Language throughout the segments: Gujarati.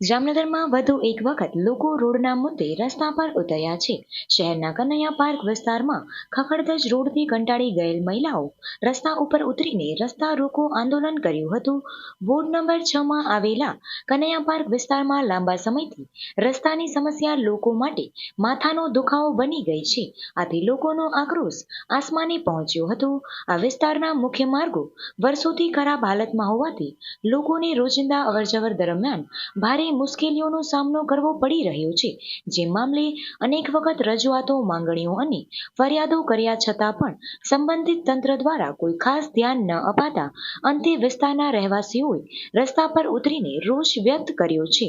જામનગરમાં વધુ એક વખત લોકો રોડના મુદ્દે રસ્તા પર ઉતર્યા છે. શહેરના કનૈયા પાર્ક વિસ્તારમાં ખખડધજ રોડથી કંટાળી ગયેલ મહિલાઓ રસ્તા ઉપર ઉતરીને રસ્તા રોકો આંદોલન કર્યું હતું. વોર્ડ નંબર છ માં આવેલા કનૈયા પાર્ક વિસ્તારમાં લાંબા સમયથી રસ્તાની સમસ્યા લોકો માટે માથાનો દુખાવો બની ગઈ છે. આથી લોકોનો આક્રોશ આસમાને પહોંચ્યો હતો. આ વિસ્તારના મુખ્ય માર્ગો વર્ષોથી ખરાબ હાલતમાં હોવાથી લોકોને રોજિંદા અવરજવર દરમિયાન ભારે મુશ્કેલીઓનો સામનો કરવો પડી રહ્યો છે. જે મામલે અનેક વખત રજૂઆતો માંગણીઓ અને ફરિયાદો કર્યા છતાં પણ સંબંધિત તંત્ર દ્વારા કોઈ ખાસ ધ્યાન ન અપાતા અંતે વિસ્તારના રહેવાસીઓએ રસ્તા પર ઉતરીને રોષ વ્યક્ત કર્યો છે.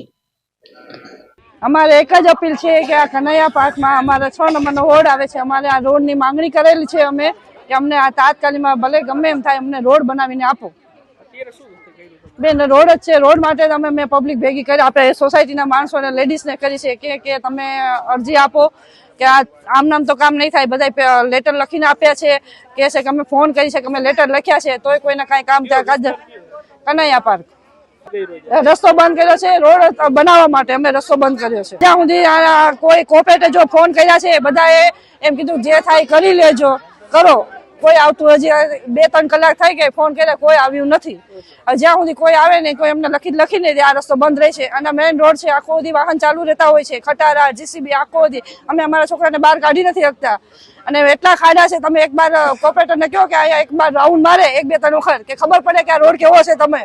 અમારે એક જ અપીલ છે કે આ કનૈયા પાર્કમાં અમારે છ નંબરનો વોર્ડ આવે છે. અમારે આ રોડની માંગણી કરેલી છે અમે કે અમને આ તાત્કાલિકમાં ભલે ગમે એમ થાય અમને રોડ બનાવીને આપો. બેન, રોડ જ છે. રોડ માટે તમે મેં પબ્લિક ભેગી કરી. આપણે સોસાયટીના માણસોને લેડીઝને કરી છે. કે કે તમે અરજી આપો કે આ આમ નામ તો કામ નહીં થાય. બધા લેટર લખીને આપ્યા છે. કે છે કે અમે ફોન કરી છે કે અમે લેટર લખ્યા છે. તોય કોઈને કાંઈ કામ ત્યાં કનૈયા પાર્ક રસ્તો બંધ કર્યો છે. રોડ બનાવવા માટે અમે રસ્તો બંધ કર્યો છે. ત્યાં સુધી કોઈ કોપરેટે જો ફોન કર્યા છે, બધાએ એમ કીધું, જે થાય કરી લેજો. કરો. કોઈ આવતું હજી બે ત્રણ કલાક થઈ ગઈ, ફોન કર્યા, કોઈ આવ્યું નથી. જ્યાં સુધી કોઈ આવે નહીં, કોઈ એમને લખી લખીને આ રસ્તો બંધ રહે છે. અને મેઇન રોડ છે, આખો સુધી વાહન ચાલુ રહેતા હોય છે, ખટારા જીસીબી આખો સુધી અમે અમારા છોકરાને બહાર કાઢી નથી શકતા અને એટલા ખાડા છે, તમે એક બાર કોપરેટરને કહો કે અહીંયા એક બાર રાઉન્ડ મારે, એક બે ત્રણ વખત, કે ખબર પડે કે આ રોડ કેવો છે તમે.